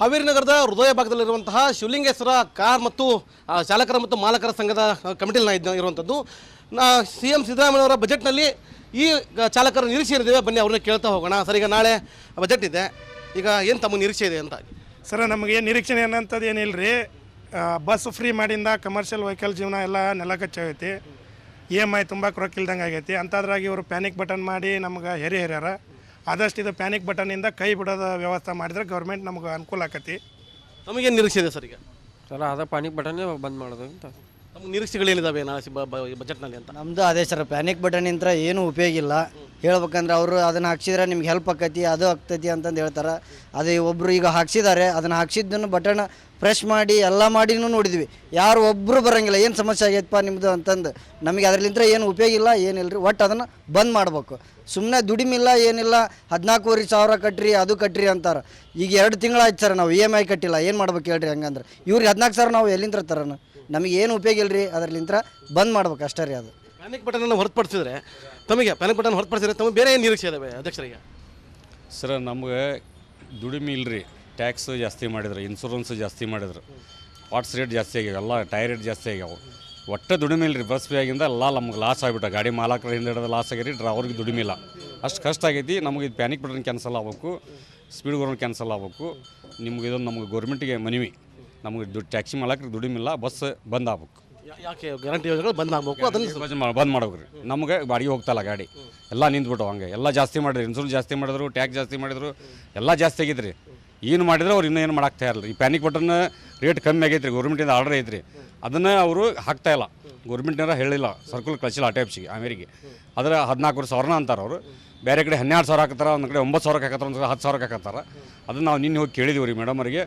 ಹಾವೇರಿ ನಗರದ ಹೃದಯ ಭಾಗದಲ್ಲಿರುವಂತಹ ಶಿವಲಿಂಗೇಶ್ವರ ಕಾರ್ ಮತ್ತು ಚಾಲಕರ ಮತ್ತು ಮಾಲಕರ ಸಂಘದ ಕಮಿಟಿಯಲ್ಲಿ ಇರುವಂಥದ್ದು. ನಾ ಸಿ ಎಂ ಸಿದ್ದರಾಮಯ್ಯವರ ಬಜೆಟ್ನಲ್ಲಿ ಈ ಚಾಲಕರ ನಿರೀಕ್ಷೆ ಏನಿದೆ ಬನ್ನಿ, ಅವ್ರನ್ನ ಕೇಳ್ತಾ ಹೋಗೋಣ. ಸರ್, ಈಗ ನಾಳೆ ಬಜೆಟ್ ಇದೆ. ಈಗ ಏನು ತಮ್ಮ ನಿರೀಕ್ಷೆ ಇದೆ ಅಂತ? ಸರ್, ನಮಗೆ ನಿರೀಕ್ಷಣೆ ಏನಂತದ್ದು ಏನಿಲ್ಲ ರೀ ಬಸ್ ಫ್ರೀ ಮಾಡಿಂದ ಕಮರ್ಷಿಯಲ್ ವೆಹಿಕಲ್ ಜೀವನ ಎಲ್ಲ ನೆಲ ಕಚ್ಚಾಗೈತಿ ಇ ಎಂ ಐ ತುಂಬ ರೊಕ್ಕಿಲ್ದಂಗೆ ಆಗೈತಿ. ಅಂಥದ್ರಾಗಿ ಇವರು ಪ್ಯಾನಿಕ್ ಬಟನ್ ಮಾಡಿ ನಮ್ಗೆ ಹೆರಿ ಹೆರ್ಯಾರ. ಆದಷ್ಟು ಇದು ಪ್ಯಾನಿಕ್ ಬಟನಿಂದ ಕೈ ಬಿಡೋದ ವ್ಯವಸ್ಥೆ ಮಾಡಿದ್ರೆ ಗೌರ್ಮೆಂಟ್ ನಮ್ಗೆ ಅನುಕೂಲ ಆಕತಿ. ನಮಗೇನು ನಿರೀಕ್ಷೆ ಇದೆ ಸರ್ ಈಗ? ಸರ್ ಅದ ಪಾನಿಕ್ ಬಟನ್ನೇ ಬಂದ್ ಮಾಡೋದು ಅಂತ. ನಮ್ಮ ನಿರೀಕ್ಷೆಗಳೇನಿದಾವೆ ನಾಳೆ ಬಜೆಟ್ನಲ್ಲಿ ಅಂತ? ನಮ್ದು ಅದೇ ಸರ್ ಪ್ಯಾನಿಕ್ ಬಟನ್ ಇಂತ್ರ ಏನು ಉಪಯೋಗ ಇಲ್ಲ. ಹೇಳ್ಬೇಕಂದ್ರೆ ಅವರು ಅದನ್ನು ಹಾಕ್ಸಿದ್ರೆ ನಿಮ್ಗೆ ಹೆಲ್ಪ್ ಆಕೈತಿ ಅದು ಆಗ್ತೈತಿ ಅಂತಂದು ಹೇಳ್ತಾರೆ. ಅದೇ ಒಬ್ಬರು ಈಗ ಹಾಕ್ಸಿದ್ದಾರೆ ಅದನ್ನು ಹಾಕ್ಸಿದ್ದನ್ನು ಬಟನ್ ಪ್ರೆಶ್ ಮಾಡಿ ಎಲ್ಲ ಮಾಡಿನೂ ನೋಡಿದ್ವಿ. ಯಾರು ಒಬ್ಬರು ಬರೋಂಗಿಲ್ಲ ಏನು ಸಮಸ್ಯೆ ಆಗೈತಪ್ಪ ನಿಮ್ಮದು ಅಂತಂದು. ನಮಗೆ ಅದರಲ್ಲಿಂದ ಏನು ಉಪಯೋಗ ಇಲ್ಲ ಏನಿಲ್ಲ ರೀ ಒಟ್ಟು ಅದನ್ನು ಬಂದ್ ಮಾಡ್ಬೇಕು. ಸುಮ್ಮನೆ ದುಡಿಮಿಲ್ಲ ಏನಿಲ್ಲ ಹದಿನಾಲ್ಕೂವರೆ ಸಾವಿರ ಕಟ್ರಿ ಅದು ಕಟ್ರಿ ಅಂತಾರೆ. ಈಗ ಎರಡು ತಿಂಗಳಾಯ್ತು ಸರ್ ನಾವು ಇ ಎಂ ಐ ಕಟ್ಟಿಲ್ಲ ಏನು ಮಾಡ್ಬೇಕು ಹೇಳ್ರಿ ಹಂಗಂದ್ರೆ. ಇವ್ರಿಗೆ ಹದಿನಾಲ್ಕು ಸಾವಿರ ನಾವು ಎಲ್ಲಿಂದ ತರೋಣ? ನಮಗೆ ಏನು ಉಪಯೋಗ ಇಲ್ಲ ರೀ ಅದರಲ್ಲಿಂತ್ರ ಬಂದ್ ಮಾಡ್ಬೇಕು ಅಷ್ಟೇ ರೀ ಅದು. ಪ್ಯಾನಿಕ್ ಬಟನ್ ಹೊರತುಪಡಿಸಿದ್ರೆ ತಮಗೆ ಪ್ಯಾನಿಕ್ ಬಟನ್ ಹೊರತುಪಡಿಸಿದ್ರೆ ತಮಗೆ ಬೇರೆ ಏನು ನಿರೀಕ್ಷೆ ಇದಾವೆ ಅಧ್ಯಕ್ಷರಿಗೆ ಸರ್ ನಮಗೆ ದುಡಿಮೆ ಇಲ್ರಿ. ಟ್ಯಾಕ್ಸ್ ಜಾಸ್ತಿ ಮಾಡಿದ್ರು ಇನ್ಶೂರೆನ್ಸ್ ಜಾಸ್ತಿ ಮಾಡಿದ್ರು. ವಾಟ್ಸ್ ರೇಟ್ ಜಾಸ್ತಿ ಆಗ್ಯಾವ ಎಲ್ಲ ಟೈರ್ ರೇಟ್ ಜಾಸ್ತಿ ಆಗ್ಯಾವ. ಒಟ್ಟು ದುಡಿಮೆ ಇಲ್ರಿ ಬಸ್ ಆಗಿಂದ ಎಲ್ಲ ನಮ್ಗೆ ಲಾಸ್ ಆಗಿಬಿಟ್ಟ ಗಾಡಿ ಮಾಲಕರ ಹಿಂದೆ ಹಿಡಿದು ಲಾಸ್ ಆಗ್ಯಾರಿ ಡ್ರೈವರ್ಗೆ ದುಡಿಮೆ ಇಲ್ಲ. ಅಷ್ಟು ಕಷ್ಟ ಆಗೈತಿ ನಮಗೆ ಇದು ಪ್ಯಾನಿಕ್ ಬಟನ್ ಕ್ಯಾನ್ಸಲ್ ಆಗ್ಬೇಕು ಸ್ಪೀಡ್ ಗೋರ್ಮೆಂಟ್ ಕ್ಯಾನ್ಸಲ್ ಆಗ್ಬೇಕು. ನಿಮ್ಗೆ ಇದೊಂದು ನಮ್ಗೆ ಗೌರ್ಮೆಂಟಿಗೆ ಮನವಿ. ನಮಗೆ ದುಡ್ಡು ಟ್ಯಾಕ್ಸಿ ಮಾಡಕ್ರಿ ದುಡಿಮಿಲ್ಲ ಬಸ್ ಬಂದ್ ಆಗ್ಬೇಕು ಯಾಕೆ ಗ್ಯಾರಂಟಿ ಯೋಜನೆಗಳು ಬಂದ್ ಆಗಬೇಕು ಅದನ್ನು ಬಂದ್ ನಮ್ಗೆ ಬಾಡಿಗೆ ಹೋಗ್ತಲ್ಲ ಗಾಡಿ. ಎಲ್ಲ ನಿಂತ್ಬಿಟ್ಟು ಹಂಗೆ. ಎಲ್ಲ ಜಾಸ್ತಿ ಮಾಡಿದ್ರು ಇನ್ಸೂರೆನ್ಸ್ ಜಾಸ್ತಿ ಮಾಡಿದ್ರು ಟ್ಯಾಕ್ಸ್ ಜಾಸ್ತಿ ಮಾಡಿದ್ರು ಎಲ್ಲ ಜಾಸ್ತಿ ಆಗಿದ್ರಿ. ಏನು ಮಾಡಿದ್ರೆ ಅವ್ರು ಇನ್ನೂ ಏನು ಮಾಡಾಕ್ತಾ ಇರಲ್ಲ ಈ ಪ್ಯಾನಿಕ್ ಬಟನ್ ರೇಟ್ ಕಮ್ಮಿ ಆಗೈತ್ರಿ ಗೌರ್ಮೆಂಟಿಂದ ಆರ್ಡರ್ ಐತ್ರಿ. ಅದನ್ನು ಅವರು ಹಾಕ್ತಾ ಇಲ್ಲ. ಗೌರ್ಮೆಂಟ್ನವ್ರ ಹೇಳಿಲ್ಲ ಸರ್ಕಲ್ ಕಳಿಸಿಲ್ಲ ಆ ಟೈಪ್ಸಿಗೆ ಆಮೇರಿಗೆ ಅದರ ಹದಿನಾಲ್ಕು ಸಾವಿರನ ಅಂತಾರೆ ಅವರು. ಬೇರೆ ಕಡೆ ಹನ್ನೆರಡು ಸಾವಿರ ಹಾಕ್ತಾರೆ ಒಂದು ಕಡೆ ಒಂಬತ್ತು ಸಾವಿರಕ್ಕೆ ಹಾಕತ್ತಾರ ಒಂದು ಕಡೆ ಹತ್ತು ಸಾವಿರಕ್ಕೆ ಹಾಕತ್ತಾರ. ಅದನ್ನು ನಾವು ನಿನ್ನೆ ಹೋಗಿ ಕೇಳಿದೀವಿ ರೀ ಮೇಡಮ್ ಅವರಿಗೆ.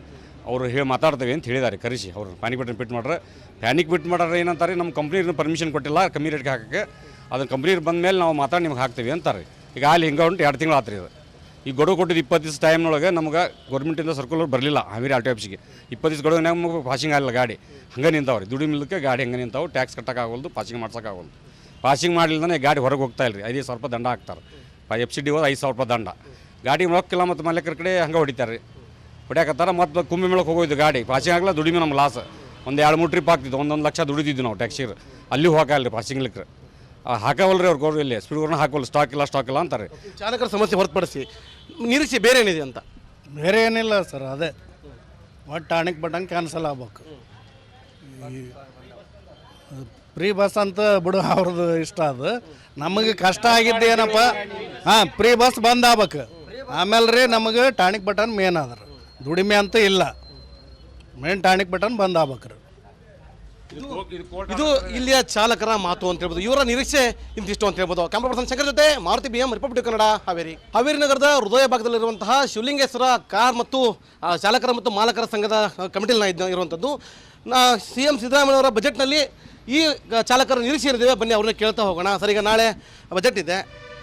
ಅವರು ಹೇಳಿ ಮಾತಾಡ್ತೇವೆ ಅಂತ ಹೇಳಿದ್ದಾರೆ ಕರೆಸಿ. ಅವರು ಪ್ಯಾನಿಕ್ ಬಿಟ್ಟು ಮಾಡ್ರೆ. ಪ್ಯಾನಿಕ್ ಬಿಟ್ ಮಾಡ್ರೆ ಏನಂತಾರೆ, ನಮ್ಮ ಕಂಪ್ನಿ ಪರ್ಮಿಷನ್ ಕೊಟ್ಟಿಲ್ಲ, ಕಮ್ಮಿ ರೇಟ್ಗೆ ಹಾಕೋಕ್ಕೆ. ಅದನ್ನು ಕಂಪ್ನಿ ಬಂದ ಮೇಲೆ ನಾವು ಮಾತಾಡಿ ನಿಮ್ಗೆ ಹಾಕ್ತೀವಿ ಅಂತಾರೆ. ಈಗ ಅಲ್ಲಿ ಹಿಂಗೆ ಉಂಟು, ಎರಡು ತಿಂಗಳು ಆತ್ರಿ ಅದು. ಈ ಗಡುವು ಕೊಟ್ಟಿದ್ದು ಇಪ್ಪತ್ತು ದಿವಸ ಟೈಮ್ನೊಳಗೆ ನಮ್ಗೆ ಗೌರ್ಮೆಂಟಿಂದ ಸರ್ಕುಲರ್ ಬರಲಿಲ್ಲ, ಹಾವೇರಿ ಆರ್ ಟಿ ಇಪ್ಪತ್ತು ದಿವಸ ಗಡುವು ನಮಗೆ ಪಾಸಿಂಗ್ ಆಗಲ್ಲ ಗಾಡಿ. ಹಂಗೆ ನಿಂತಾವ್ರಿ. ದುಡಿ ಮಿಲ್ಲಕ್ಕೆ ಗಾಡಿ ಹಂಗೆ ನಿಂತಾವೆ. ಟ್ಯಾಕ್ಸ್ ಕಟ್ಟೋಕ್ಕಾಗಲ್ದು ಪಾಸಿಂಗ್ ಮಾಡ್ಸೋಕ್ಕಾಗಲ್ದು ಪಾಸಿಂಗ್ ಮಾಡಲಿಲ್ಲದೇ ಗಾಡಿ ಹೊರಗೆ ಹೋಗ್ತಾ ಇಲ್ಲ ರೀ ಐದು ಸಾವಿರ ರೂಪಾಯಿ ದಂಡ ಹಾಕ್ತಾರೆ. ಎಫ್ ಸಿ ಡಿ ಹೋದ ಐದು ಸಾವಿರ ರೂಪಾಯಿ ದಂಡ. ಗಾಡಿ ರೊಕ್ಕಿಲ್ಲ ಮತ್ತು ಮಾಲೀಕರ ಕಡೆ ಹಂಗೆ ಹೊಡಿತಾರೆ. ರೀ ಹೊಡ್ಯಾಕತ್ತಾರ ಮತ್ತು ಕುಂಬಿ ಮೇಳಕ್ಕೆ ಹೋಗೋದು ಗಾಡಿ. ಪಾಸಿಂಗ್ ಆಗಲ್ಲ ದುಡಿಮೆ ನಮ್ಮ ಲಾಸ್ ಒಂದು ಎರಡು ಮೂರು ಟ್ರಿಪ್ ಆಗ್ತಿದ್ದು ಒಂದೊಂದು ಲಕ್ಷ ದುಡಿದಿದ್ದು ನಾವು ಟ್ಯಾಕ್ಸಿ ಅಲ್ಲಿ ಹೋಗಲ್ಲ ರೀ ಪಾಸಿಂಗ್ ಲಿಕ್ರೆ ಹಾಕವಲ್ರಿ ಅವ್ರು ಗೌರ್ಮೆಂಟ್ ಇಲ್ಲಿ ಸ್ಪೀಡ್ಗಳನ್ನ ಹಾಕೋಲ್ಲ ಸ್ಟಾಕ್ ಇಲ್ಲ ಸ್ಟಾಕ್ ಇಲ್ಲ ಅಂತಾರೆ. ಚಾಲಕರ ಸಮಸ್ಯೆ ಹೊರತುಪಡಿಸಿ ನಿರೀಕ್ಷೆ ಬೇರೆ ಏನಿದೆ ಅಂತ? ಬೇರೆ ಏನಿಲ್ಲ ಸರ್ ಅದೇ. ಒಟ್ಟು ಟಾಣಿಕ್ ಬಟನ್ ಕ್ಯಾನ್ಸಲ್ ಆಗ್ಬೇಕು. ಫ್ರೀ ಬಸ್ ಅಂತ ಬಿಡು ಅವ್ರದ್ದು ಇಷ್ಟ ಅದು. ನಮಗೆ ಕಷ್ಟ ಆಗಿದ್ದು ಏನಪ್ಪ? ಹಾಂ ಫ್ರೀ ಬಸ್ ಬಂದ್ ಆಗ್ಬೇಕು. ಆಮೇಲೆ ರೀ ನಮಗೆ ಟಾಣಿಕ್ ಬಟನ್ ಮೇನ್ ಅದ್ರ ದುಡಿಮೆ ಅಂತ ಇಲ್ಲ. ಮೇನ್ ಟಾಣಿಕ್ ಬಟನ್ ಬಂದ್ ಆಗ್ಬೇಕು ರೀ ಇದು ಇಲ್ಲಿಯ ಚಾಲಕರ ಮಾತು ಅಂತ ಹೇಳ್ಬೋದು. ಇವರ ನಿರೀಕ್ಷೆ ಇಂತಿಷ್ಟು ಅಂತ ಹೇಳ್ಬೋದು. ಕ್ಯಾಮ್ರಾ ಪರ್ಸನ್ ಶಂಕರ್ ಜೊತೆ Maruti B M republic Kannada Haveri Haveri ನಗರದ ಹೃದಯ ಭಾಗದಲ್ಲಿರುವಂತಹ ಶಿವಲಿಂಗೇಶ್ವರ ಕಾರ್ ಮತ್ತು ಆ, ಚಾಲಕರ ಮತ್ತು ಮಾಲಕರ ಸಂಘದ ಕಮಿಟಿಯಲ್ಲಿ ಇದ್ದ ಇರುವಂಥದ್ದು. ನಾ ಸಿ ಎಂ ಸಿದ್ದರಾಮಯ್ಯವರ ಬಜೆಟ್ನಲ್ಲಿ ಈ ಗ- ಚಾಲಕರ ನಿರೀಕ್ಷೆ ಏನಿದೆ ಬನ್ನಿ ಅವ್ರನ್ನ ಕೇಳ್ತಾ ಹೋಗೋಣ. ಸರ್ ಈಗ ನಾಳೆ ಬಜೆಟ್ ಇದೆ.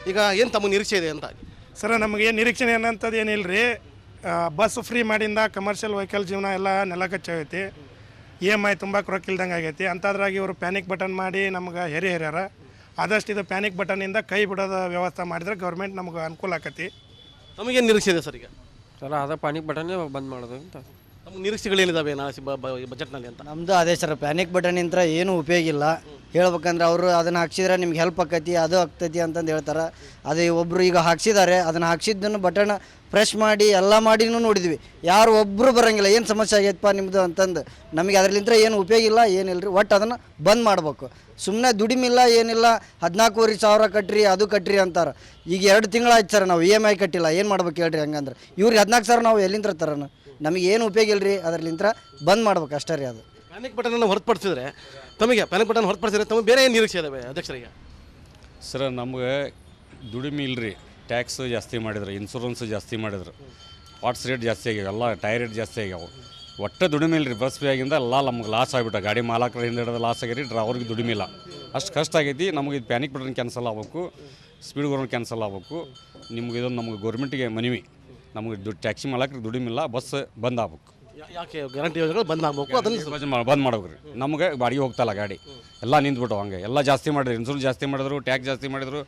ಈಗ ಏನು ತಮ್ಮ ನಿರೀಕ್ಷೆ ಇದೆ ಅಂತ? ಸರ್ ನಮಗೆ ನಿರೀಕ್ಷೆ ಏನಂತದ್ದು ಏನಿಲ್ಲ ರೀ ಬಸ್ ಫ್ರೀ ಮಾಡಿಂದ ಕಮರ್ಷಿಯಲ್ ವೆಹಿಕಲ್ ಜೀವನ ಎಲ್ಲ ನೆಲಕಚ್ಚಾಗೈತಿ ಇ ಎಂ ಐ ತುಂಬ ಇಲ್ದಂಗೆ ಆಗೈತಿ. ಅಂಥದ್ರಾಗಿ ಇವರು ಪ್ಯಾನಿಕ್ ಬಟನ್ ಮಾಡಿ ನಮ್ಗೆ ಹೆರಿ ಹೆರ್ಯಾರ. ಆದಷ್ಟು ಇದು ಪ್ಯಾನಿಕ್ ಬಟನಿಂದ ಕೈ ಬಿಡೋದ ವ್ಯವಸ್ಥೆ ಮಾಡಿದ್ರೆ ಗೌರ್ಮೆಂಟ್ ನಮ್ಗೆ ಅನುಕೂಲ ಆಕತಿ. ನಮಗೇನು ನಿರೀಕ್ಷೆ ಇದೆ ಸರ್ ಈಗ? ಸರ್ ಅದ ಪ್ಯಾನಿಕ್ ಬಟನ್ನೇ ಬಂದ್ ಮಾಡೋದು ಅಂತ. ನಮ್ಮ ನಿರೀಕ್ಷೆಗಳೇನಿದಾವೆ ನಾಳೆ ಸಿ- ಬ- ಬ- ಬಜೆಟ್ನಲ್ಲಿ ಅಂತ? ನಮ್ದು ಅದೇ ಸರ್ ಪ್ಯಾನಿಕ್ ಬಟನ್ ಇಂತ್ರ ಏನು ಉಪಯೋಗ ಇಲ್ಲ. ಹೇಳ್ಬೇಕಂದ್ರೆ ಅವರು ಅದನ್ನು ಹಾಕ್ಸಿದ್ರೆ ನಿಮ್ಗೆ ಹೆಲ್ಪ್ ಆಕೈತಿ ಅದು ಆಗ್ತೈತಿ ಅಂತಂದು ಹೇಳ್ತಾರೆ. ಅದೇ ಒಬ್ಬರು ಈಗ ಹಾಕ್ಸಿದ್ದಾರೆ ಅದನ್ನು ಹಾಕ್ಸಿದ್ದನ್ನು ಬಟನ್ ಪ್ರೆಸ್ ಮಾಡಿ ಎಲ್ಲ ಮಾಡಿನೂ ನೋಡಿದ್ವಿ. ಯಾರು ಒಬ್ಬರು ಬರೋಂಗಿಲ್ಲ ಏನು ಸಮಸ್ಯೆ ಆಗೈತಪ್ಪ ನಿಮ್ಮದು ಅಂತಂದು. ನಮಗೆ ಅದ್ರಲಿಂತ್ರ ಏನು ಉಪಯೋಗ ಇಲ್ಲ ಏನಿಲ್ಲ ರೀ ಒಟ್ಟು ಅದನ್ನು ಬಂದ್ ಮಾಡ್ಬೇಕು. ಸುಮ್ಮನೆ ದುಡಿಮಿಲ್ಲ ಏನಿಲ್ಲ ಹದಿನಾಲ್ಕೂವರೆ ಸಾವಿರ ಕಟ್ರಿ ಅದು ಕಟ್ರಿ ಅಂತಾರೆ. ಈಗ ಎರಡು ತಿಂಗಳಾಯ್ತು ಸರ್ ನಾವು ಇ ಎಂ ಐ ಕಟ್ಟಿಲ್ಲ ಏನು ಮಾಡ್ಬೇಕು ಹೇಳ್ರಿ ಹಂಗಂದ್ರೆ. ಇವ್ರಿಗೆ ಹದಿನಾಲ್ಕು ಸಾವಿರ ನಾವು ಎಲ್ಲಿಂದ ತರೋಣ? ನಮಗೆ ಏನು ಉಪಯೋಗ ಇಲ್ಲ ರೀ ಅದರಲ್ಲಿಂತ್ರ ಬಂದ್ ಮಾಡ್ಬೇಕು ಅಷ್ಟೇ ರೀ ಅದು. ಪ್ಯಾನಿಕ್ ಬಟನನ್ನು ಹೊರತುಪಡಿಸಿದ್ರೆ ತಮಗೆ ಪ್ಯಾನಿಕ್ ಬಟನ್ ಹೊರತುಪಡಿಸಿದ್ರೆ ತಮಗೆ ಬೇರೆ ಏನು ನಿರೀಕ್ಷೆ ಇದಾವೆ ಅಧ್ಯಕ್ಷರಿಗೆ? ಸರ್ ನಮಗೆ ದುಡಿಮೆ ಇಲ್ರಿ. ಟ್ಯಾಕ್ಸ್ ಜಾಸ್ತಿ ಮಾಡಿದ್ರು ಇನ್ಶೂರೆನ್ಸ್ ಜಾಸ್ತಿ ಮಾಡಿದ್ರು. ವಾಟ್ಸ್ ರೇಟ್ ಜಾಸ್ತಿ ಆಗ್ಯಾವ ಎಲ್ಲ ಟೈರ್ ರೇಟ್ ಜಾಸ್ತಿ ಆಗ್ಯಾವ. ಒಟ್ಟು ದುಡಿಮೆ ಇಲ್ರಿ ಬಸ್ ಫ್ರೀ ಆಗಿಂದ ಎಲ್ಲ ನಮ್ಗೆ ಲಾಸ್ ಆಗಿಬಿಟ್ಟ ಗಾಡಿ ಮಾಲಕರ ಹಿಂದೆ ಹಿಡಿದು ಲಾಸ್ ಆಗ್ಯಾರಿ ಡ್ರೈವರ್ಗೆ ದುಡಿಮೆ ಇಲ್ಲ. ಅಷ್ಟು ಕಷ್ಟ ಆಗೈತಿ ನಮಗೆ ಇದು ಪ್ಯಾನಿಕ್ ಬಟನ್ ಕ್ಯಾನ್ಸಲ್ ಆಗ್ಬೇಕು ಸ್ಪೀಡ್ ಗೋರ್ಮೆಂಟ್ ಕ್ಯಾನ್ಸಲ್ ಆಗ್ಬೇಕು. ನಿಮ್ಗೆ ಇದೊಂದು ನಮ್ಗೆ ಗೌರ್ಮೆಂಟಿಗೆ ಮನವಿ. ನಮಗೆ ದುಡ್ಡು ಟ್ಯಾಕ್ಸಿ ಮಾಡಕ್ರಿ ದುಡಿಮಿಲ್ಲ ಬಸ್ ಬಂದ್ ಆಗ್ಬೇಕು ಯಾಕೆ ಗ್ಯಾರಂಟಿ ಯೋಜನೆಗಳು ಬಂದ್ ಆಗಬೇಕು ಅದನ್ನು ಬಂದ್ ನಮ್ಗೆ ಬಾಡಿಗೆ ಹೋಗ್ತಲ್ಲ ಗಾಡಿ. ಎಲ್ಲ ನಿಂತ್ಬಿಟ್ಟು ಹಂಗೆ. ಎಲ್ಲ ಜಾಸ್ತಿ ಮಾಡಿದ್ರು ಇನ್ಸೂರೆನ್ಸ್ ಜಾಸ್ತಿ ಮಾಡಿದ್ರು ಟ್ಯಾಕ್ಸ್ ಜಾಸ್ತಿ ಮಾಡಿದ್ರು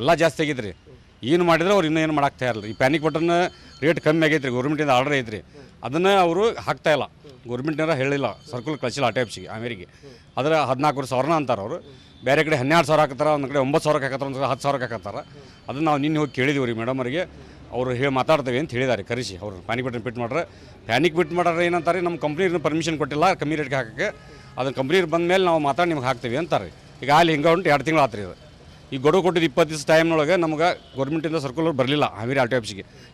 ಎಲ್ಲ ಜಾಸ್ತಿ ಆಗಿದ್ರಿ. ಏನು ಮಾಡಿದ್ರೆ ಅವ್ರು ಇನ್ನೂ ಏನು ಮಾಡಕ್ಕೆ ತಯಾರಿಲ್ಲ ಈ ಪ್ಯಾನಿಕ್ ಬಟನ್ ರೇಟ್ ಕಮ್ಮಿ ಆಗೈತ್ರಿ ರೀ ಗೌರ್ಮೆಂಟಿಂದ ಆರ್ಡರ್ ಐತ್ರಿ. ಅದನ್ನು ಅವರು ಹಾಕ್ತಾ ಇಲ್ಲ. ಗೌರ್ಮೆಂಟ್ನವ್ರ ಹೇಳಿಲ್ಲ ಸರ್ಕಲ್ ಕಳಿಸಿಲ್ಲ ಆ ಟೈಪ್ಸಿಗೆ ಅಮೇರಿಗೆ ಅದರ ಹದಿನಾಲ್ಕು ಸಾವಿರನ ಅಂತಾರೆ ಅವರು. ಬೇರೆ ಕಡೆ ಹನ್ನೆರಡು ಸಾವಿರ ಹಾಕತ್ತಾರ ಒಂದು ಕಡೆ ಒಂಬತ್ತು ಸಾವಿರಕ್ಕೆ ಹಾಕತ್ತಾರ ಒಂದು ಕಡೆ ಹತ್ತು ಸಾವಿರಕ್ಕೆ ಹಾಕತ್ತಾರ. ಅದನ್ನು ನಾವು ನಿನ್ನೆ ಹೋಗಿ ಕೇಳಿದೀವಿ ರೀ ಮೇಡಮ್ ಅವರಿಗೆ. ಅವರು ಹೇಳಿ ಮಾತಾಡ್ತೇವೆ ಅಂತ ಹೇಳಿದ್ದಾರೆ ಕರೆಸಿ ಅವರು ಪ್ಯಾನಿಕ್ ಬಿಟ್ಟು ಮಾಡ್ರೆ. ಪ್ಯಾನಿಕ್ ಬಿಟ್ ಮಾಡ್ರೆ ಏನಂತಾರೆ, ನಮ್ಮ ಕಂಪ್ನಿ ಪರ್ಮಿಷನ್ ಕೊಟ್ಟಿಲ್ಲ, ಕಮ್ಮಿ ರೇಟ್ಗೆ ಹಾಕೋಕ್ಕೆ. ಅದನ್ನು ಕಂಪ್ನಿ ಬಂದ ಮೇಲೆ ನಾವು ಮಾತಾಡಿ ನಿಮ್ಗೆ ಹಾಕ್ತೀವಿ ಅಂತಾರೆ. ಈಗ ಅಲ್ಲಿ ಹಿಂಗೆ ಉಂಟು, ಎರಡು ತಿಂಗಳು ಆತ್ರಿ ಅದು. ಈ ಗಡುವು ಕೊಟ್ಟಿದ್ದು ಇಪ್ಪತ್ತು ದಿವಸ ಟೈಮ್ನೊಳಗೆ ನಮ್ಗೆ ಗೌರ್ಮೆಂಟಿಂದ ಸರ್ಕುಲರ್ ಬರಲಿಲ್ಲ, ಹಾವೇರಿ ಆರ್ ಟಿ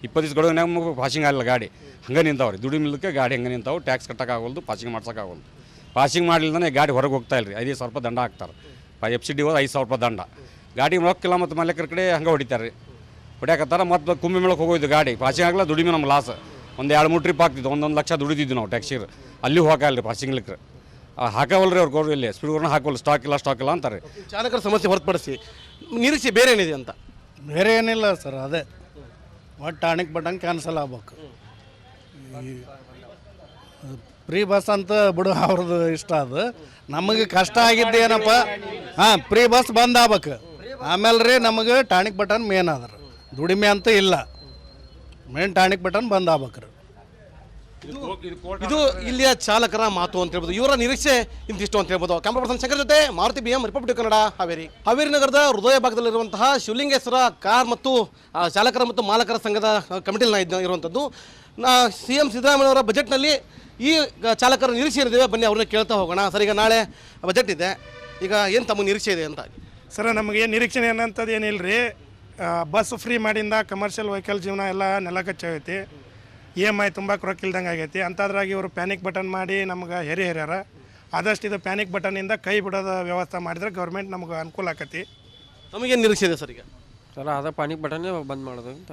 ಇಪ್ಪತ್ತು ದಿವಸ ಗಡುವು ನಮಗೆ ಪಾಸಿಂಗ್ ಆಗಲ್ಲ ಗಾಡಿ. ಹಂಗೆ ನಿಂತಾವ್ರಿ. ದುಡಿ ಇಲ್ಲಕ್ಕೆ ಗಾಡಿ ಹಂಗೆ ನಿಂತಾವು ಟ್ಯಾಕ್ಸ್ ಕಟ್ಟೋಕ್ಕಾಗಲ್ದು ಪಾಸಿಂಗ್ ಮಾಡ್ಸೋಕ್ಕಾಗಲ್ದು ಪಾಸಿಂಗ್ ಮಾಡಲಿಲ್ಲದೇ ಗಾಡಿ ಹೊರಗೆ ಹೋಗ್ತಾ ಇಲ್ಲ ರೀ ಐದು ಸಾವಿರ ರೂಪಾಯಿ ದಂಡ ಹಾಕ್ತಾರೆ. ಎಫ್ ಸಿ ಡಿ ಹೋದ ಐದು ಸಾವಿರ ರೂಪಾಯಿ ದಂಡ. ಗಾಡಿ ರೊಕ್ಕಿಲ್ಲ ಮತ್ತು ಮಾಲೀಕರ ಕಡೆ ಹಂಗೆ ಹೊಡಿತಾರೆ. ರೀ ಹೊಡ್ಯಾಕತ್ತಾರ ಮತ್ತು ಕುಂಬಿ ಮೇಳಕ್ಕೆ ಹೋಗೋಯ್ತು ಗಾಡಿ. ಪಾಸಿಂಗ್ ಆಗಲ್ಲ ದುಡಿಮೆ ನಮ್ಮ ಲಾಸ್ ಒಂದು ಎರಡು ಮೂರು ಟ್ರಿಪ್ ಆಗ್ತಿತ್ತು ಒಂದೊಂದು ಲಕ್ಷ ದುಡಿದಿದ್ದು ನಾವು ಟ್ಯಾಕ್ಸಿ ಅಲ್ಲಿ ಹೋಗಲ್ಲ ರೀ ಪಾಸಿಂಗ್ ಲಿಕ್ಕೆ ಹಾಕವಲ್ರಿ ಅವ್ರು ಗೌರ್ಮೆಂಟ್ ಇಲ್ಲಿ ಸ್ಪೀಡ್ ಹಾಕೋಲ್ಲ ಸ್ಟಾಕ್ ಇಲ್ಲ ಸ್ಟಾಕ್ ಇಲ್ಲ ಅಂತಾರೆ. ಚಾಲಕರ ಸಮಸ್ಯೆ ಹೊರತುಪಡಿಸಿ ನಿರೀಕ್ಷೆ ಬೇರೆ ಏನಿದೆ ಅಂತ? ಬೇರೆ ಏನಿಲ್ಲ ಸರ್ ಅದೇ. ಒಟ್ಟು ಟಾಣಿಕ್ ಬಟನ್ ಕ್ಯಾನ್ಸಲ್ ಆಗ್ಬೇಕು. ಫ್ರೀ ಬಸ್ ಅಂತ ಬಿಡು ಅವ್ರದ್ದು ಇಷ್ಟ ಅದು. ನಮಗೆ ಕಷ್ಟ ಆಗಿದ್ದೇನಪ್ಪ ಹಾಂ ಫ್ರೀ ಬಸ್ ಬಂದ್ ಆಗ್ಬೇಕು. ಆಮೇಲೆ ರೀ ನಮಗೆ ಟಾಣಿಕ್ ಬಟನ್ ಮೇನ್ ಅದ್ರ ದುಡಿಮೆ ಅಂತ ಇಲ್ಲ. ಮೇನ್ ಟಾಣಿಕ್ ಬಟನ್ ಬಂದ್ ಆಗ್ಬೇಕು ರೀ ಇದು ಇಲ್ಲಿಯ ಚಾಲಕರ ಮಾತು ಅಂತ ಹೇಳ್ಬೋದು. ಇವರ ನಿರೀಕ್ಷೆ ಇಂತಿಷ್ಟು ಅಂತ ಹೇಳ್ಬೋದು. ಕ್ಯಾಮ್ರಾ ಪರ್ಸನ್ ಶಂಕರ್ ಜೊತೆ Maruti B M republic Kannada Haveri. Haveri ನಗರದ ಹೃದಯ ಭಾಗದಲ್ಲಿರುವಂತಹ ಶಿವಲಿಂಗೇಶ್ವರ ಕಾರ್ ಮತ್ತು ಆ, ಚಾಲಕರ ಮತ್ತು ಮಾಲಕರ ಸಂಘದ ಕಮಿಟಿಯಲ್ಲಿ ನಾ ಇದ್ದ ಇರುವಂಥದ್ದು. ನಾ ಸಿ ಎಂ ಸಿದ್ದರಾಮಯ್ಯವರ ಬಜೆಟ್ನಲ್ಲಿ ಈ ಗ- ಚಾಲಕರ ನಿರೀಕ್ಷೆ ಏನಿದೆ ಬನ್ನಿ ಅವ್ರನ್ನ ಕೇಳ್ತಾ ಹೋಗೋಣ. ಸರ್ ಈಗ ನಾಳೆ ಬಜೆಟ್ ಇದೆ. ಈಗ ಏನು ತಮ್ಮ ನಿರೀಕ್ಷೆ ಇದೆ ಅಂತ? ಸರ್ ನಮಗೆ ನಿರೀಕ್ಷೆ ಏನಂತದ್ದು ಏನಿಲ್ಲ ರೀ ಬಸ್ ಫ್ರೀ ಮಾಡಿಂದ ಕಮರ್ಷಿಯಲ್ ವೆಹಿಕಲ್ ಜೀವನ ಎಲ್ಲ ನೆಲಕಚ್ಚಾಗೈತಿ ಇ ಎಂ ಐ ತುಂಬ ಇಲ್ದಂಗೆ ಆಗೈತಿ. ಅಂಥದ್ರಾಗಿ ಇವರು ಪ್ಯಾನಿಕ್ ಬಟನ್ ಮಾಡಿ ನಮ್ಗೆ ಹೆರಿ ಹೆರ್ಯಾರ. ಆದಷ್ಟು ಇದು ಪ್ಯಾನಿಕ್ ಬಟನಿಂದ ಕೈ ಬಿಡೋದ ವ್ಯವಸ್ಥೆ ಮಾಡಿದ್ರೆ ಗೌರ್ಮೆಂಟ್ ನಮ್ಗೆ ಅನುಕೂಲ ಆಕತಿ. ನಮಗೇನು ನಿರೀಕ್ಷೆ ಇದೆ ಸರ್ ಈಗ? ಸರ್ ಅದ ಪ್ಯಾನಿಕ್ ಬಟನ್ನೇ ಬಂದ್ ಮಾಡೋದು ಅಂತ.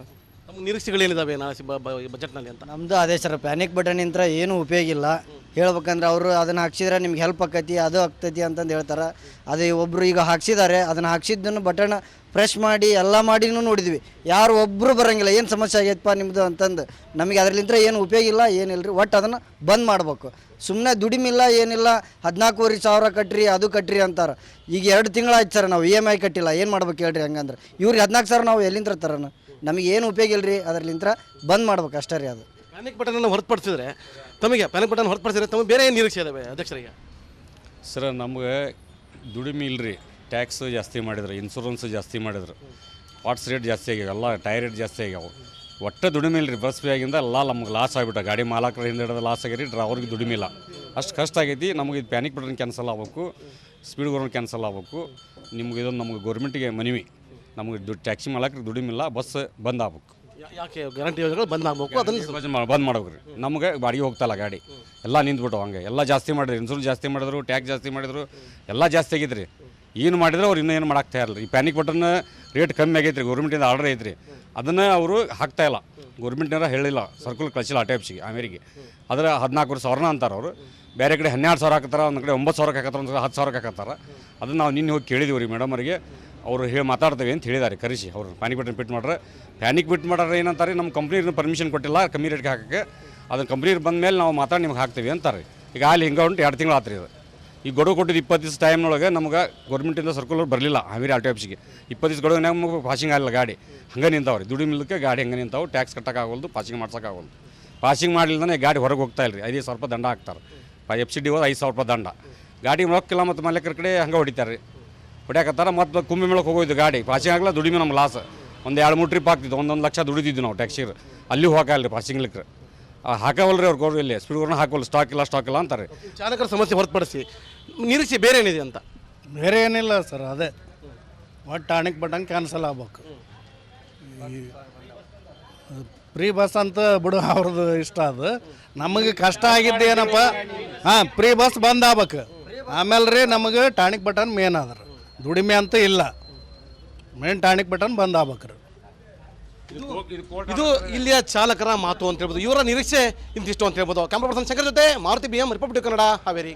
ತಮ್ಮ ನಿರೀಕ್ಷೆಗಳೇನಿದಾವೆ ನಾಳೆ ಸಿ- ಬ- ಬ- ಬಜೆಟ್ನಲ್ಲಿ ಅಂತ? ನಮ್ದು ಅದೇ ಸರ್ ಪ್ಯಾನಿಕ್ ಬಟನ್ ಇಂತ್ರ ಏನು ಉಪಯೋಗ ಇಲ್ಲ. ಹೇಳ್ಬೇಕಂದ್ರೆ ಅವರು ಅದನ್ನು ಹಾಕ್ಸಿದ್ರೆ ನಿಮ್ಗೆ ಹೆಲ್ಪ್ ಆಕೈತಿ ಅದು ಆಗ್ತೈತಿ ಅಂತಂದು ಹೇಳ್ತಾರೆ. ಅದೇ ಒಬ್ಬರು ಈಗ ಹಾಕ್ಸಿದ್ದಾರೆ ಅದನ್ನು ಹಾಕ್ಸಿದ್ದನ್ನು ಬಟನ್ ಪ್ರೆಸ್ ಮಾಡಿ ಎಲ್ಲ ಮಾಡಿನೂ ನೋಡಿದ್ವಿ. ಯಾರು ಒಬ್ಬರು ಬರೋಂಗಿಲ್ಲ ಏನು ಸಮಸ್ಯೆ ಆಗೈತಪ್ಪ ನಿಮ್ಮದು ಅಂತಂದು. ನಮಗೆ ಅದರಲ್ಲಿಂದ ಏನು ಉಪಯೋಗ ಇಲ್ಲ ಏನಿಲ್ಲ ರೀ ಒಟ್ಟು ಅದನ್ನು ಬಂದ್ ಮಾಡ್ಬೇಕು. ಸುಮ್ಮನೆ ದುಡಿಮಿಲ್ಲ ಏನಿಲ್ಲ ಹದಿನಾಲ್ಕೂವರೆ ಸಾವಿರ ಕಟ್ರಿ ಅದು ಕಟ್ರಿ ಅಂತಾರೆ. ಈಗ ಎರಡು ತಿಂಗಳಾಯ್ತು ಸರ್ ನಾವು ಇ ಎಂ ಐ ಕಟ್ಟಿಲ್ಲ ಏನು ಮಾಡ್ಬೇಕು ಹೇಳ್ರಿ ಹಂಗಂದ್ರೆ. ಇವ್ರಿಗೆ ಹದಿನಾಲ್ಕು ಸಾವಿರ ನಾವು ಎಲ್ಲಿಂದ ತರೋಣ? ನಮಗೆ ಏನು ಉಪಯೋಗ ಇಲ್ಲ ರೀ ಅದರಲ್ಲಿಂತ್ರ ಬಂದ್ ಮಾಡ್ಬೇಕು ಅಷ್ಟೇ ರೀ ಅದು. ಪ್ಯಾನಿಕ್ ಬಟನ್ ಅನ್ನು ಹೊರತುಪಡಿಸಿದ್ರೆ ತಮಗೆ ಪ್ಯಾನಿಕ್ ಬಟನ್ ಹೊರತುಪಡಿಸಿದ್ರೆ ತಮಗೆ ಬೇರೆ ಏನು ನಿರೀಕ್ಷೆ ಇದಾವೆ ಅಧ್ಯಕ್ಷರಿಗೆ? ಸರ್ ನಮಗೆ ದುಡಿಮೆ ಇಲ್ರಿ. ಟ್ಯಾಕ್ಸ್ ಜಾಸ್ತಿ ಮಾಡಿದ್ರು ಇನ್ಶೂರೆನ್ಸ್ ಜಾಸ್ತಿ ಮಾಡಿದ್ರು. ವಾಟ್ಸ್ ರೇಟ್ ಜಾಸ್ತಿ ಆಗ್ಯಾವ ಎಲ್ಲ ಟೈರ್ ರೇಟ್ ಜಾಸ್ತಿ ಆಗ್ಯಾವ. ಒಟ್ಟು ದುಡಿಮೆ ಇಲ್ರಿ ಬಸ್ ಆಗಿಂದ ಎಲ್ಲ ನಮ್ಗೆ ಲಾಸ್ ಆಗಿಬಿಟ್ಟ ಗಾಡಿ ಮಾಲಕರ ಹಿಂದೆ ಹಿಡಿದು ಲಾಸ್ ಆಗ್ಯಾರಿ ಡ್ರೈವರ್ಗೆ ದುಡಿಮೆ ಇಲ್ಲ. ಅಷ್ಟು ಕಷ್ಟ ಆಗೈತಿ ನಮಗೆ ಇದು ಪ್ಯಾನಿಕ್ ಬಟನ್ ಕ್ಯಾನ್ಸಲ್ ಆಗ್ಬೇಕು ಸ್ಪೀಡ್ ಗೌರ್ಮೆಂಟ್ ಕ್ಯಾನ್ಸಲ್ ಆಗ್ಬೇಕು. ನಿಮ್ಗೆ ಇದೊಂದು ನಮ್ಗೆ ಗೌರ್ಮೆಂಟಿಗೆ ಮನವಿ. ನಮಗೆ ದುಡ್ಡು ಟ್ಯಾಕ್ಸಿ ಮಾಡಕ್ರಿ ದುಡಿಮಿಲ್ಲ ಬಸ್ ಬಂದ್ ಆಗ್ಬೇಕು ಯಾಕೆ ಗ್ಯಾರಂಟಿ ಯೋಜನೆಗಳು ಬಂದ್ ಆಗ್ಬೇಕು ಅದನ್ನು ಬಂದ್ ಮಾಡ್- ಮಾಡ್ಬೇಕು ರೀ ನಮಗೆ ಬಾಡಿಗೆ ಹೋಗ್ತಲ್ಲ ಗಾಡಿ. ಎಲ್ಲ ನಿಂತ್ಬಿಟ್ಟು ಹಂಗೆ. ಎಲ್ಲ ಜಾಸ್ತಿ ಮಾಡಿದ್ರು ಇನ್ಸೂರೆನ್ಸ್ ಜಾಸ್ತಿ ಮಾಡಿದ್ರು ಟ್ಯಾಕ್ಸ್ ಜಾಸ್ತಿ ಮಾಡಿದ್ರು ಎಲ್ಲ ಜಾಸ್ತಿ ಆಗಿದ್ರಿ. ರೀ ಏನು ಮಾಡಿದ್ರೆ ಅವ್ರು ಇನ್ನೂ ಏನು ಮಾಡಕ್ಕೆ ತಯಾರಿಲ್ಲ ಈ ಪ್ಯಾನಿಕ್ ಬಟನ್ ರೇಟ್ ಕಮ್ಮಿ ಆಗೈತ್ರಿ ರೀ ಗೌರ್ಮೆಂಟಿಂದ ಆರ್ಡರ್ ಐತ್ರಿ. ಅದನ್ನು ಅವರು ಹಾಕ್ತಾ ಇಲ್ಲ. ಗೌರ್ಮೆಂಟ್ನವ್ರ ಹೇಳಿಲ್ಲ ಸರ್ಕಲ್ ಕಳಿಸಿಲ್ಲ ಆ ಟೈಪ್ಸಿಗೆ ಅಮೇರಿಗೆ ಅದರ ಹದಿನಾಲ್ಕು ಸಾವಿರನ ಅಂತಾರೆ ಅವರು. ಬೇರೆ ಕಡೆ ಹನ್ನೆರಡು ಸಾವಿರ ಹಾಕತ್ತಾರ ಒಂದು ಕಡೆ ಒಂಬತ್ತು ಸಾವಿರಕ್ಕೆ ಹಾಕತ್ತಾರ ಒಂದು ಕಡೆ ಹತ್ತು ಸಾವಿರಕ್ಕೆ ಹಾಕತ್ತಾರ. ಅದನ್ನು ನಾವು ನಿನ್ನೆ ಹೋಗಿ ಕೇಳಿದೀವಿ ರೀ ಮೇಡಮ್ ಅವರಿಗೆ. ಅವರು ಹೇಳಿ ಮಾತಾಡ್ತೇವೆ ಅಂತ ಹೇಳಿದ್ದಾರೆ ಕರೆಸಿ. ಅವರು ಪ್ಯಾನಿಕ್ ಬಿಟ್ಟು ಮಾಡ್ರೆ. ಪ್ಯಾನಿಕ್ ಬಿಟ್ ಮಾಡ್ರೆ ಏನಂತಾರೆ, ನಮ್ಮ ಕಂಪ್ನಿ ಪರ್ಮಿಷನ್ ಕೊಟ್ಟಿಲ್ಲ, ಕಮ್ಮಿ ರೇಟ್ಗೆ ಹಾಕೋಕ್ಕೆ. ಅದನ್ನು ಕಂಪ್ನಿ ಬಂದ ಮೇಲೆ ನಾವು ಮಾತಾಡಿ ನಿಮ್ಗೆ ಹಾಕ್ತೀವಿ ಅಂತಾರೆ. ಈಗ ಅಲ್ಲಿ ಹಿಂಗೆ ಉಂಟು, ಎರಡು ತಿಂಗಳು ಆತ್ರಿ ಅದು. ಈ ಗಡುವು ಕೊಟ್ಟಿದ್ದು ಇಪ್ಪತ್ತು ದಿವಸ ಟೈಮ್ನೊಳಗೆ ನಮ್ಗೆ ಗೌರ್ಮೆಂಟಿಂದ ಸರ್ಕುಲರ್ ಬರಲಿಲ್ಲ, ಹಾವೇರಿ ಆರ್ ಟಿ ಇಪ್ಪತ್ತು ದಿವಸ ಗಡುವು ನಮಗೆ ಪಾಸಿಂಗ್ ಆಗಲ್ಲ ಗಾಡಿ. ಹಂಗೆ ನಿಂತಾವ್ರಿ. ದುಡಿ ಇಲ್ಲಕ್ಕೆ ಗಾಡಿ ಹಂಗೆ ನಿಂತಾವೆ. ಟ್ಯಾಕ್ಸ್ ಕಟ್ಟೋಕ್ಕಾಗಲ್ದು ಪಾಸಿಂಗ್ ಮಾಡ್ಸೋಕ್ಕಾಗಲ್ದು ಪಾಸಿಂಗ್ ಮಾಡಲಿಲ್ಲದೇ ಗಾಡಿ ಹೊರಗೆ ಹೋಗ್ತಾ ಇಲ್ಲ ರೀ ಐದು ಸಾವಿರ ರೂಪಾಯಿ ದಂಡ ಹಾಕ್ತಾರೆ. ಎಫ್ ಸಿ ಡಿ ಹೋದ ಐದು ಸಾವಿರ ರೂಪಾಯಿ ದಂಡ. ಗಾಡಿ ರೊಕ್ಕಿಲ್ಲ ಮತ್ತು ಮಾಲೀಕರ ಕಡೆ ಹಂಗೆ ಹೊಡಿತಾರೆ. ರೀ ಹೊಡ್ಯಾಕತ್ತಾರ ಮತ್ತು ಕುಂಬಿ ಮೇಳಕ್ಕೆ ಹೋಗೋಯ್ತು ಗಾಡಿ. ಪಾಸಿಂಗ್ ಆಗಲ್ಲ ದುಡಿಮೆ ನಮ್ಮ ಲಾಸ್ ಒಂದು ಎರಡು ಮೂರು ಟ್ರಿಪ್ ಆಗ್ತಿತ್ತು ಒಂದೊಂದು ಲಕ್ಷ ದುಡಿದಿದ್ದು ನಾವು ಟ್ಯಾಕ್ಸಿ ಅಲ್ಲಿ ಹೋಗಲ್ಲ ರೀ ಪಾಸಿಂಗ್ ಲಿಕ್ಕೆ. ಹಾಕವಲ್ರಿ ಅವ್ರು ಗೌರ್ಮೆಂಟ್ ಇಲ್ಲಿ ಸ್ಪೀಡ್ಗಳನ್ನ ಹಾಕೋಲ್ಲ ಸ್ಟಾಕ್ ಇಲ್ಲ ಸ್ಟಾಕ್ ಇಲ್ಲ ಅಂತಾರೆ. ಚಾಲಕರ ಸಮಸ್ಯೆ ಹೊರತುಪಡಿಸಿ ನಿರೀಕ್ಷೆ ಬೇರೆ ಏನಿದೆ ಅಂತ? ಬೇರೆ ಏನಿಲ್ಲ ಸರ್ ಅದೇ. ಒಟ್ಟು ಟಾಣಿಕ್ ಬಟನ್ ಕ್ಯಾನ್ಸಲ್ ಆಗ್ಬೇಕು. ಫ್ರೀ ಬಸ್ ಅಂತ ಬಿಡು ಅವ್ರದ್ದು ಇಷ್ಟ ಅದು. ನಮಗೆ ಕಷ್ಟ ಆಗಿದ್ದು ಏನಪ್ಪ? ಹಾಂ ಫ್ರೀ ಬಸ್ ಬಂದ್ ಆಗ್ಬೇಕು. ಆಮೇಲೆ ರೀ ನಮಗೆ ಟಾಣಿಕ್ ಬಟನ್ ಮೇನ್ ಅದ್ರ ದುಡಿಮೆ ಅಂತ ಇಲ್ಲ. ಮೇನ್ ಟಾಣಿಕ್ ಬಟನ್ ಬಂದ್ ಆಗ್ಬೇಕು ರೀ ಇದು ಇಲ್ಲಿಯ ಚಾಲಕರ ಮಾತು ಅಂತ ಹೇಳ್ಬೋದು. ಇವರ ನಿರೀಕ್ಷೆ ಇಂತಿಷ್ಟು ಅಂತ ಹೇಳ್ಬೋದು. ಕ್ಯಾಮ್ರಾ ಪರ್ಸನ್ ಶಂಕರ್ ಜೊತೆ Maruti B M republic Kannada Haveri.